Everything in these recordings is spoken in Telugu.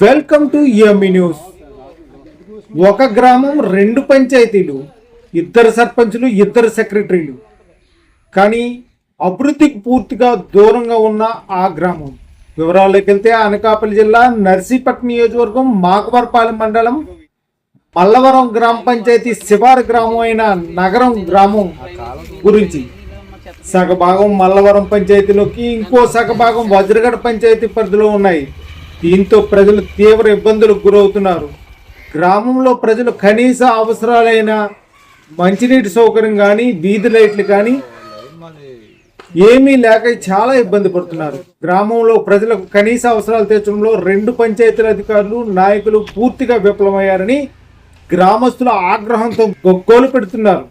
Welcome to EME news. ఒక గ్రామం రెండు పంచాయతీలు ఇద్దరు సర్పంచులు ఇద్దరు సెక్రటరీలు. కానీ అభివృద్ధికి పూర్తిగా దూరంగా ఉన్న ఆ గ్రామం. వివరాల్లోకి వెళ్తే అనకాపల్లి జిల్లా నర్సీపట్నం నియోజకవర్గం మాకవరపాలెం మండలం మల్లవరం గ్రామ పంచాయతీ శివారు గ్రామం అయిన నగరం గ్రామం గురించి. సగభాగం మల్లవరం పంచాయతీలోకి ఇంకో సగభాగం వజ్రగడ పంచాయతీ పరిధిలో ఉన్నాయి. దీంతో ప్రజలు తీవ్ర ఇబ్బందులకు గురవుతున్నారు. గ్రామంలో ప్రజలు కనీస అవసరాలైన మంచినీటి సౌకర్యం కానీ వీధి లైట్లు కానీ ఏమీ లేక చాలా ఇబ్బంది పడుతున్నారు. గ్రామంలో ప్రజలకు కనీస అవసరాలు తీర్చడంలో రెండు పంచాయతీల అధికారులు నాయకులు పూర్తిగా విఫలమయ్యారని గ్రామస్తుల ఆగ్రహంతో గొగ్గోలు పెడుతున్నారు.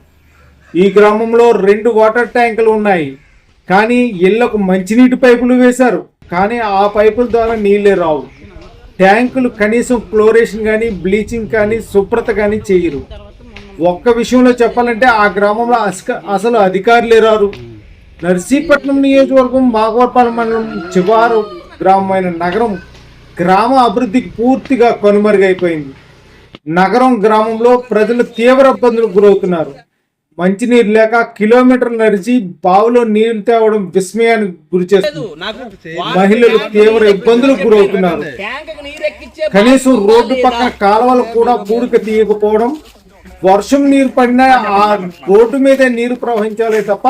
ఈ గ్రామంలో రెండు వాటర్ ట్యాంకులు ఉన్నాయి. కానీ ఇళ్ళకు మంచినీటి పైపులు వేశారు. కానీ ఆ పైపుల ద్వారా నీళ్ళే రావు. ట్యాంకులు కనీసం క్లోరేషన్ కానీ బ్లీచింగ్ కానీ శుభ్రత కానీ చేయరు. ఒక్క విషయంలో చెప్పాలంటే ఆ గ్రామంలో అసలు అధికారులే రారు. నర్సీపట్నం నియోజకవర్గం మాగవరపాలెం మండలం చివారు గ్రామమైన నగరం గ్రామ అభివృద్ధికి పూర్తిగా కనుమరుగైపోయింది. నగరం గ్రామంలో ప్రజలు తీవ్ర ఇబ్బందులకు గురవుతున్నారు. మంచినీరు లేక కిలోమీటర్లు నడిచి బావిలో నీళ్ళు తేవడం విస్మయానికి గురి చేస్తుంది. మహిళలు తీవ్ర ఇబ్బందులకు గురవుతున్నారు. కనీసం రోడ్డు పక్కన కాలువలు కూడా పూడిక తీయకపోవడం వర్షం నీరు పడినా ఆ రోడ్డు మీదే నీరు ప్రవహించాలే తప్ప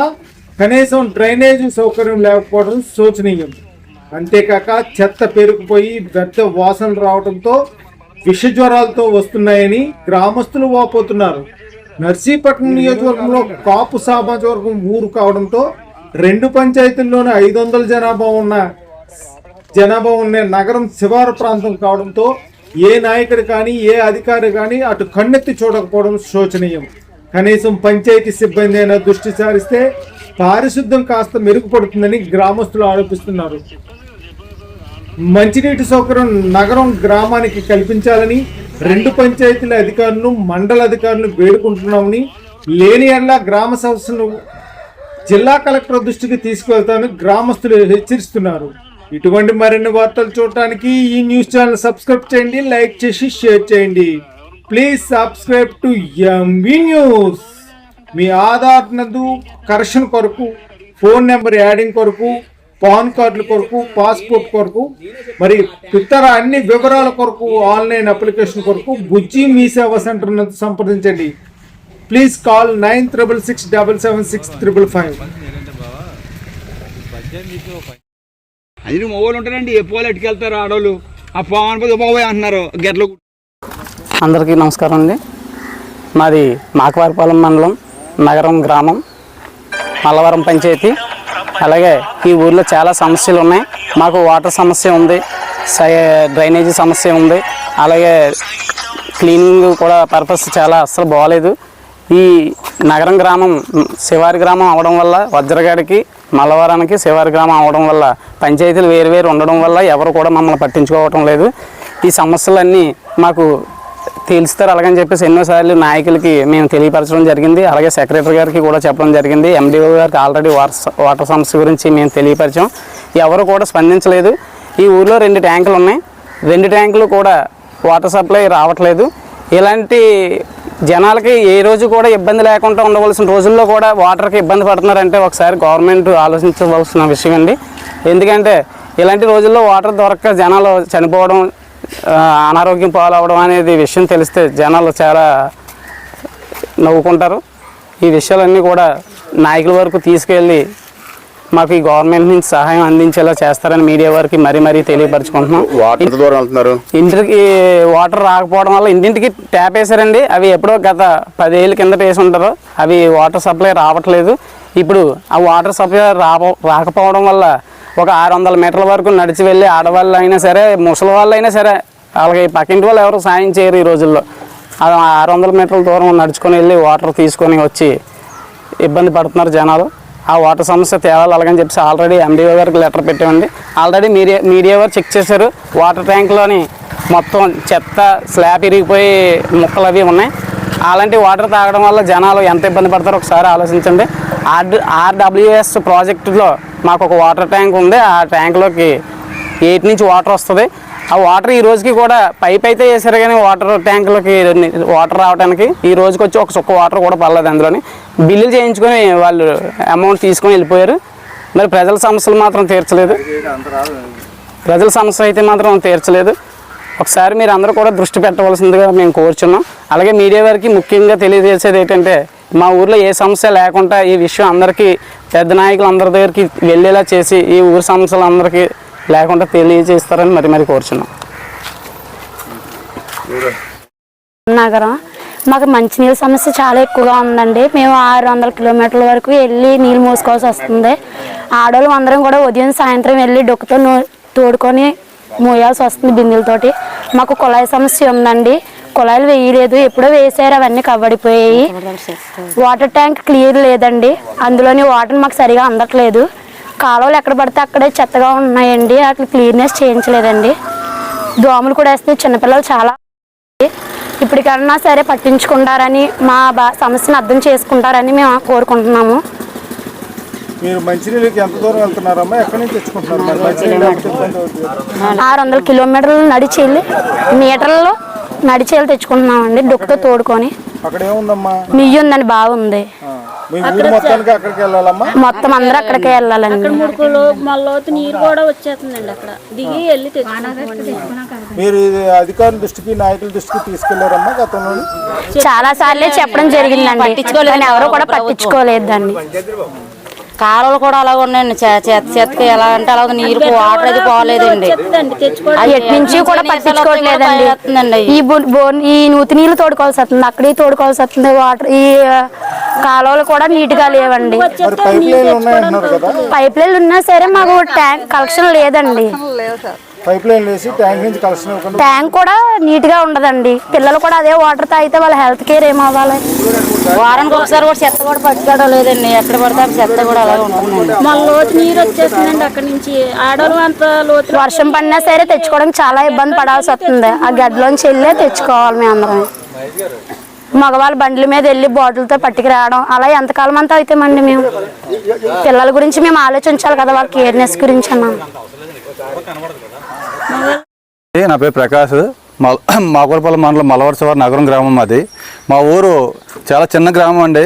కనీసం డ్రైనేజ్ సౌకర్యం లేకపోవడం శోచనీయం. అంతేకాక చెత్త పెరిగిపోయి వ్యర్థ వాసనలు రావడంతో విష జ్వరాలతో వస్తున్నాయని గ్రామస్తులు వాపోతున్నారు. నర్సీపట్నం నియోజకవర్గంలో కాపు సామాజిక వర్గం ఊరు కావడంతో రెండు పంచాయతీల్లోనే ఐదు వందల జనాభా ఉన్న జనాభా ఉండే నగరం శివారు ప్రాంతం కావడంతో ఏ నాయకుడు కానీ ఏ అధికారి కానీ అటు కన్నెత్తి చూడకపోవడం శోచనీయం. కనీసం పంచాయతీ సిబ్బంది అయినా దృష్టి సారిస్తే పారిశుద్ధ్యం కాస్త మెరుగుపడుతుందని గ్రామస్తులు ఆరోపిస్తున్నారు. మంచినీటి సౌకర్యం నగరం గ్రామానికి కల్పించాలని రెండు పంచాయతీల అధికారులు మండల అధికారులు వేడుకుంటున్నామని లేని ఎడ్ల గ్రామ సమస్యను జిల్లా కలెక్టర్ దృష్టికి తీసుకువెళ్తామని గ్రామస్తులు హెచ్చరిస్తున్నారు. ఇటువంటి మరిన్ని వార్తలు చూడటానికి ఈ న్యూస్ ఛానల్ సబ్స్క్రైబ్ చేయండి లైక్ చేసి షేర్ చేయండి. Please subscribe to M V news మీ ఆధార్ నందు కరెక్షన్ కొరకు ఫోన్ నెంబర్ యాడింగ్ కొరకు పాన్ కార్డుల కొరకు పాస్పోర్ట్ కొరకు మరి ఇతర అన్ని వివరాల కొరకు ఆన్లైన్ అప్లికేషన్ కొరకు బుజ్జి మీ సేవా సెంటర్ నందు సంప్రదించండి. Please call nine triple six double seven six triple five. అది మొగోళ్ళు ఉంటారండి ఏ పోలు ఎట్టుకెళ్తారు ఆడోళ్ళు. ఆ పోవని పోయి అంటున్నారు గెట్లు అందరికీ నమస్కారం అండి. మాది మాకవారిపాలెం మండలం నగరం గ్రామం మల్లవరం పంచాయతీ. అలాగే ఈ ఊర్లో చాలా సమస్యలు ఉన్నాయి. మాకు వాటర్ సమస్య ఉంది సై డ్రైనేజీ సమస్య ఉంది. అలాగే క్లీనింగ్ కూడా పర్పస్ చాలా అస్సలు బాగలేదు ఈ నగరం గ్రామం శివారి గ్రామం అవడం వల్ల వజ్రగాడికి మల్లవరానికి శివారి గ్రామం అవడం వల్ల పంచాయతీలు వేరు వేరు ఉండడం వల్ల ఎవరు కూడా మమ్మల్ని పట్టించుకోవటం లేదు. ఈ సమస్యలన్నీ మాకు తెలుస్తారు అలాగని చెప్పేసి ఎన్నోసార్లు నాయకులకి మేము తెలియపరచడం జరిగింది. అలాగే సెక్రటరీ గారికి కూడా చెప్పడం జరిగింది. ఎండిఓ గారికి ఆల్రెడీ వాటర్ వాటర్ సమస్య గురించి మేము తెలియపరిచాం. ఎవరు కూడా స్పందించలేదు. ఈ ఊర్లో రెండు ట్యాంకులు ఉన్నాయి. రెండు ట్యాంకులు కూడా వాటర్ సప్లై రావట్లేదు. ఇలాంటి జనాలకి ఏ రోజు కూడా ఇబ్బంది లేకుండా ఉండవలసిన రోజుల్లో కూడా వాటర్కి ఇబ్బంది పడుతున్నారంటే ఒకసారి గవర్నమెంట్ ఆలోచించవలసిన విషయం అండి. ఎందుకంటే ఇలాంటి రోజుల్లో వాటర్ దొరక్క జనాలు చనిపోవడం అనారోగ్యం పాలవడం అనేది విషయం తెలిస్తే జనాలు చాలా నవ్వుకుంటారు. ఈ విషయాలన్నీ కూడా నాయకుల వరకు తీసుకెళ్ళి మాకు ఈ గవర్నమెంట్ నుంచి సహాయం అందించేలా చేస్తారని మీడియా వారికి మరీ మరీ తెలియపరచుకుంటున్నాం. వాటర్ దూరం వెళ్తున్నారు. ఇంటికి వాటర్ రాకపోవడం వల్ల ఇంటింటికి ట్యాప్ వేసారండి అవి ఎప్పుడో గత పదేళ్ళ కిందట వేసి ఉంటారు. అవి వాటర్ సప్లై రావట్లేదు. ఇప్పుడు ఆ వాటర్ సప్లై రాకపోవడం వల్ల ఒక ఆరు వందల మీటర్ల వరకు నడిచి వెళ్ళి ఆడవాళ్ళు అయినా సరే ముసలి వాళ్ళు అయినా సరే వాళ్ళకి పక్కింటి వాళ్ళు ఎవరు సాయం చేయరు ఈ రోజుల్లో. అది ఆరు వందల మీటర్ల దూరం నడుచుకొని వెళ్ళి వాటర్ తీసుకొని వచ్చి ఇబ్బంది పడుతున్నారు జనాలు. ఆ వాటర్ సమస్య తేవాలి అలాగని చెప్పేసి ఆల్రెడీ ఎండిఓ గారికి లెటర్ పెట్టామండి. ఆల్రెడీ మీడియా మీడియా వారు చెక్ చేశారు. వాటర్ ట్యాంక్లోని మొత్తం చెత్త స్లాబ్ ఇరిగిపోయి ముక్కలు అవి ఉన్నాయి. అలాంటి వాటర్ తాగడం వల్ల జనాలు ఎంత ఇబ్బంది పడతారో ఒకసారి ఆలోచించండి. ఆర్ ఆర్డబ్ల్యూఎస్ ప్రాజెక్టులో మాకు ఒక వాటర్ ట్యాంక్ ఉంది. ఆ ట్యాంక్లోకి ఎయిట్ నుంచి వాటర్ వస్తుంది. ఆ వాటర్ ఈ రోజుకి కూడా పైప్ అయితే వేసారు కానీ వాటర్ ట్యాంకులకి వాటర్ రావడానికి ఈ రోజుకి వచ్చి ఒక చుక్క వాటర్ కూడా పడలేదు అందులోని. బిల్లులు చేయించుకొని వాళ్ళు అమౌంట్ తీసుకొని వెళ్ళిపోయారు. మరి ప్రజల సమస్యలు మాత్రం తీర్చలేదు. ప్రజల సమస్య అయితే మాత్రం తీర్చలేదు. ఒకసారి మీరు అందరూ కూడా దృష్టి పెట్టవలసిందిగా మేము కోరుచున్నాం. అలాగే మీడియా వారికి ముఖ్యంగా తెలియజేసేది ఏంటంటే మా ఊర్లో ఏ సమస్య లేకుండా ఈ విషయం అందరికీ పెద్ద నాయకులు అందరి దగ్గరికి వెళ్ళేలా చేసి ఈ ఊరి సమస్యలు అందరికీ లేకుండా తెలియజేస్తారని మరి మరి కోరుచున్నాం. నగరం మాకు మంచినీళ్ళ సమస్య చాలా ఎక్కువగా ఉందండి. మేము ఆరు వందల కిలోమీటర్ల వరకు వెళ్ళి నీళ్ళు మోసుకోవాల్సి వస్తుంది. ఆడవాళ్ళు అందరం కూడా ఉదయం సాయంత్రం వెళ్ళి డొక్కుతో తోడుకొని మోయాల్సి వస్తుంది బిందెలతోటి. మాకు కుళాయి సమస్య ఉందండి. కుళాయిలు వేయలేదు. ఎప్పుడో వేసారు. అవన్నీ కవ్వడిపోయాయి వాటర్ ట్యాంక్ క్లియర్ లేదండి. అందులోని వాటర్ మాకు సరిగా అందట్లేదు. కాలువలు ఎక్కడ పడితే అక్కడే చెత్తగా ఉన్నాయండి. అట్లా క్లీన్నెస్ చేయించలేదండి. దోమలు కూడా వేస్తే చిన్నపిల్లలు చాలా ఇప్పటికన్నా సరే పట్టించుకుంటారని మా బా సమస్యను అర్థం చేసుకుంటారని మేము కోరుకుంటున్నాము. మీరు మంచినీళ్ళకి ఎంత దూరం వెళ్తున్నారమ్మా? ఎక్కడి నుంచి తెచ్చుకుంటున్నారు మరి? మంచినీళ్ళు లేకపోతే ఇబ్బంది అవుతుంది. ఆరు వందల కిలోమీటర్లు నడిచి వెళ్ళి మీటర్లలో నడిచి వెళ్ళి తెచ్చుకుంటున్నామండి డొక్కుతో తోడుకొని. అక్కడ ఏముందమ్మా మియ్యి ఉందండి బాగుంది. ఆ, మీ ఊరు మొత్తానికి అక్కడికి వెళ్ళాలమ్మా? మొత్తం అందరూ అక్కడికే వెళ్ళాలండి. ముడుకులు మళ్ళీ నీరు కూడా వచ్చేస్తుందండి అక్కడ. దిగి వెళ్ళి తెచ్చుకుంటామండి మీరు ఇది అధికారుల దృష్టికి నాయకుల దృష్టికి తీసుకెళ్ళారమ్మా గతంలో చాలా సార్లే చెప్పడం జరిగిందండి కానీ ఎవరు కూడా పట్టించుకోలేదు దాన్ని కాలువలు కూడా అలాగ ఉన్నాయండి. చెత్త చెత్తకి ఎలా అంటే అలాగ నీరు వాటర్ అది పోలేదండి. నుంచి కూడా పట్టించుకోవట్లేదండి. ఈ బోర్ ఈ నూతి నీళ్ళు తోడుకోవాల్సి వస్తుంది అక్కడే తోడుకోవాల్సి వస్తుంది వాటర్ ఈ కాలువలు కూడా నీట్గా లేవండి. పైప్ లైన్లు ఉన్నా సరే మాకు ట్యాంక్ కలెక్షన్ లేదండి. పైప్ లైన్లు వేసి ట్యాంక్ నుంచి ట్యాంక్ కూడా నీట్గా ఉండదండి. పిల్లలు కూడా అదే వాటర్ తాగితే వాళ్ళ హెల్త్ కేర్ ఏమవ్వాలి వారానికి ఒకసారి కూడా చెత్త కూడా పట్టుకోవడం లేదండి. ఎక్కడ పడితే అక్కడ చెత్త కూడా అలాగే ఉంటుందండి. మళ్ళీ లోతు నీరు వచ్చేస్తుందండి అక్కడ నుంచి. ఆడవాళ్ళు అంత లోతు వర్షం పడినా సరే తెచ్చుకోవడానికి చాలా ఇబ్బంది పడాల్సి వస్తుంది. ఆ గడ్డలోంచి వెళ్ళే తెచ్చుకోవాలి మేము అందరం. మగవాళ్ళ బండ్ల మీద వెళ్ళి బాటిల్తో పట్టుకు రావడం అలా ఎంతకాలం అంతా అవుతామండి మేము? పిల్లల గురించి మేము ఆలోచించాలి కదా వాళ్ళ కేర్నెస్ గురించి అన్నా. ఏ, నా పేరు ప్రకాష్. మా మాకూరపల్లి మండలం మలవరసవారి నగరం గ్రామం అది మా ఊరు చాలా చిన్న గ్రామం అండి.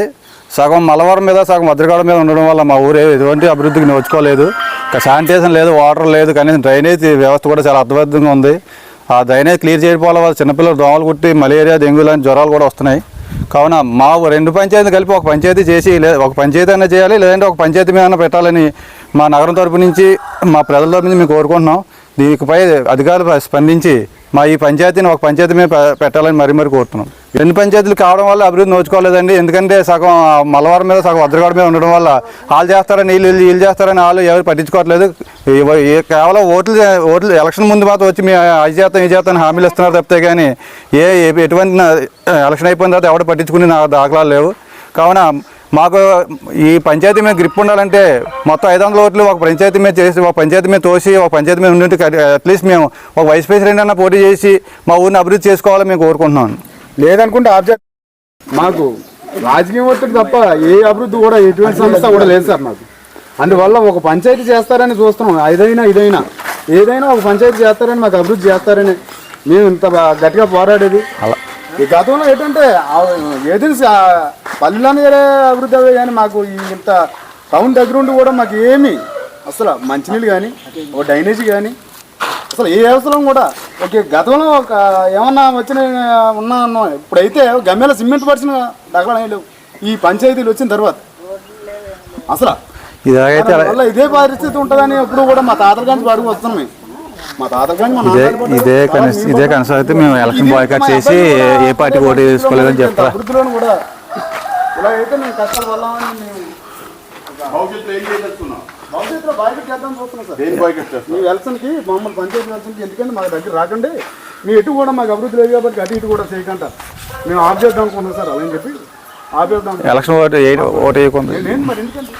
సగం మలవరం మీద సగం భద్రకాడ మీద ఉండడం వల్ల మా ఊరు ఎటువంటి అభివృద్ధికి నోచుకోలేదు. శానిటేషన్ లేదు వాటర్ లేదు కనీసం డ్రైనేజ్ వ్యవస్థ కూడా చాలా అర్థబద్ధంగా ఉంది. ఆ డ్రైనేజ్ క్లియర్ చేయకపోవడం వల్ల చిన్నపిల్లలు దోమలు కుట్టి మలేరియా డెంగ్యూ లాంటి జ్వరాలు కూడా వస్తున్నాయి. కావున మా రెండు పంచాయతీలు కలిపి ఒక పంచాయతీ చేసి ఒక పంచాయతీ అయినా చేయాలి లేదంటే ఒక పంచాయతీ మీద పెట్టాలని మా నగరం తరపు నుంచి మా ప్రజల తరపు నుంచి మేము కోరుకుంటున్నాం. దీనిపై అధికారులు స్పందించి మా ఈ పంచాయతీని ఒక పంచాయతీ మీద పెట్టాలని మరీ మరీ కోరుతున్నాం. రెండు పంచాయతీలు కావడం వల్ల అభివృద్ధి నోచుకోలేదండి. ఎందుకంటే సగం మలవారం మీద సగం వద్రగాడ మీద ఉండడం వల్ల వాళ్ళు చేస్తారని వీళ్ళు వీళ్ళు చేస్తారని వాళ్ళు ఎవరు పట్టించుకోవట్లేదు. కేవలం ఓట్లు ఓట్లు ఎలక్షన్ ముందు మాత్రం వచ్చి మేము అది చేస్తాం ఈ చేస్తాం హామీలు ఇస్తున్నారు తప్పితే కానీ ఏ ఎటువంటి ఎలక్షన్ అయిపోయిన తర్వాత ఎవరు పట్టించుకునే దాఖలాలు లేవు. కావున మాకు ఈ పంచాయతీ మీద గ్రిప్ ఉండాలంటే మొత్తం ఐదు వందల ఓట్లు ఒక పంచాయతీ మీద చేసి ఒక పంచాయతీ మీద తోసి ఒక పంచాయతీ మీద ఉండి అట్లీస్ట్ మేము ఒక వైస్ ప్రెసిడెంట్ అన్న పోటీ చేసి మా ఊరిని అభివృద్ధి చేసుకోవాలని మేము కోరుకుంటున్నాం. లేదనుకుంటే ఆబ్జెక్ట్ మాకు రాజకీయం ఒత్తిడి తప్ప ఏ అభివృద్ధి కూడా ఎటువంటి సమస్య కూడా లేదు సార్ మాకు. అందువల్ల ఒక పంచాయతీ చేస్తారని చూస్తున్నాం. ఇదైనా ఇదైనా ఏదైనా ఒక పంచాయతీ చేస్తారని మాకు అభివృద్ధి చేస్తారని మేము ఇంత గట్టిగా పోరాడేది. ఈ గతంలో ఏంటంటే ఏది పల్లెలోనే అభివృద్ధి అవ్వే కానీ మాకు ఈ ఇంత టౌన్ దగ్గర ఉండి కూడా మాకు ఏమి అసలు మంచినీళ్ళు కానీ ఒక డ్రైనేజీ కానీ అసలు ఏ అవసరం కూడా. ఓకే గతంలో ఒక ఏమన్నా వచ్చిన ఉన్నా ఇప్పుడైతే గమ్యాల సిమెంట్ దాఖలా లేవు. ఈ పంచాయతీలు వచ్చిన తర్వాత. అసలు వల్ల ఇదే పరిస్థితి ఉంటుందని ఎప్పుడు కూడా మా తాతల కానీ అడుగు వస్తున్నాం మేము. ఇదే పడ్డారు. ఇదే కనీస ఇదే కొనసాగితే మేము ఎలక్షన్ ఇది బాయ్కాట్ చేసి ఏ పార్టీ ఓటు వేసుకోలేదని చెప్తా. ఇలా అయితే మేము కష్టాల వల్ల మేము భవిష్యత్తులో ఏం చేయదలుచుకున్నాం భవిష్యత్తులో బాయ్కట్ చేద్దాం చూస్తున్నాం సార్. దేని బాయ్కట్ మీ ఎలక్షన్కి మమ్మల్ని పంచాయతీ ఎలక్షన్కి ఎందుకంటే మాకు దగ్గర రాకండి. మీ ఎటు కూడా మాకు అభివృద్ధి లేదు కాబట్టి అటు ఇటు కూడా చేయకుండా మేము ఆఫ్ చేద్దాం అనుకుంటున్నాం సార్ అలా అని చెప్పి ఆపేద్దాం ఎలక్షన్ ఓటు ఏ- ఓటు వేయకుండా. నేను మరి ఎందుకంటే